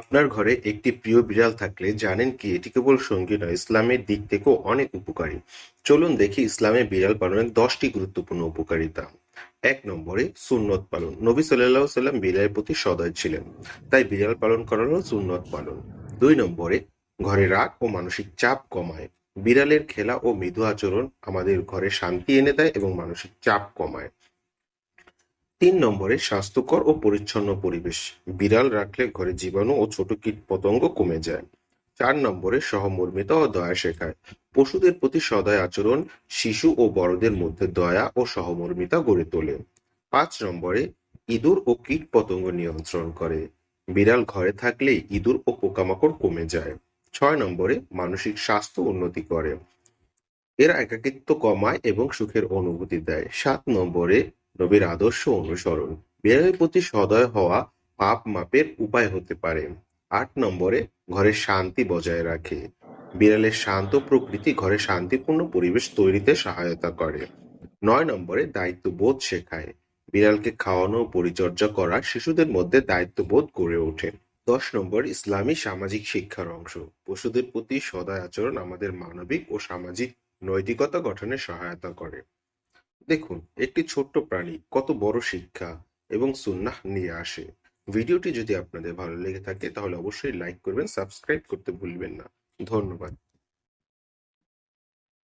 আপনার ঘরে একটি প্রিয় বিড়াল থাকলে জানেন কি, এটি কেবল সঙ্গী নয়, ইসলামের দিক থেকেও অনেক উপকারী। চলুন দেখি ইসলামে বিড়াল পালনের দশটি গুরুত্বপূর্ণ উপকারিতা। এক নম্বরে, সুন্নত পালন। নবী সাল্লাহ সাল্লাম বিড়ালের প্রতি সদয় ছিলেন, তাই বিড়াল পালন করা হলো সুন্নত পালন। দুই নম্বরে, ঘরে রাগ ও মানসিক চাপ কমায়। বিড়ালের খেলা ও মৃদু আচরণ আমাদের ঘরে শান্তি এনে দেয় এবং মানসিক চাপ কমায়। তিন নম্বরে স্বাস্থ্যকর ও পরিচ্ছন্ন পরিবেশ। বিড়াল রাখলে ঘরে জীবাণু ও ছোট কীট পতঙ্গ কমে যায়। চার নম্বরে সহমর্মিতা ও দয়া শেখায়। পশুদের প্রতি সদয় আচরণ শিশু ও বড়দের মধ্যে দয়া ও সহমর্মিতা গড়ে তোলে। পাঁচ নম্বরে ইঁদুর ও কীট পতঙ্গ নিয়ন্ত্রণ করে। বিড়াল ঘরে থাকলে ইঁদুর ও পোকামাকড় কমে যায়। ছয় নম্বরে মানসিক স্বাস্থ্য উন্নতি করে। এরা একাকিত্ব কমায় এবং সুখের অনুভূতি দেয়। সাত নম্বরে নবীর আদর্শ অনুসরণ। বিড়ালের প্রতি সদয় হওয়া পাপ মাপের উপায় হতে পারে। আট নম্বরে, ঘরে শান্তি বজায় রাখে। বিড়ালের শান্ত প্রকৃতি ঘরে শান্তিপূর্ণ পরিবেশ তৈরিতে সহায়তা করে। নয় নম্বরে, দায়িত্ববোধ শেখায়। বিড়ালকে খাওয়ানো পরিচর্যা করা শিশুদের মধ্যে দায়িত্ববোধ গড়ে ওঠে। দশ নম্বর, ইসলামী সামাজিক শিক্ষার অংশ। পশুদের প্রতি সদয় আচরণ আমাদের মানবিক ও সামাজিক নৈতিকতা গঠনে সহায়তা করে। দেখুন, একটি ছোট্ট প্রাণী, কত বড় শিক্ষা এবং সুন্নাহ নিয়ে আসে। ভিডিওটি যদি আপনাদের ভালো লেগে থাকে, তাহলে অবশ্যই লাইক করবেন সাবস্ক্রাইব করতে ভুলবেন না। ধন্যবাদ।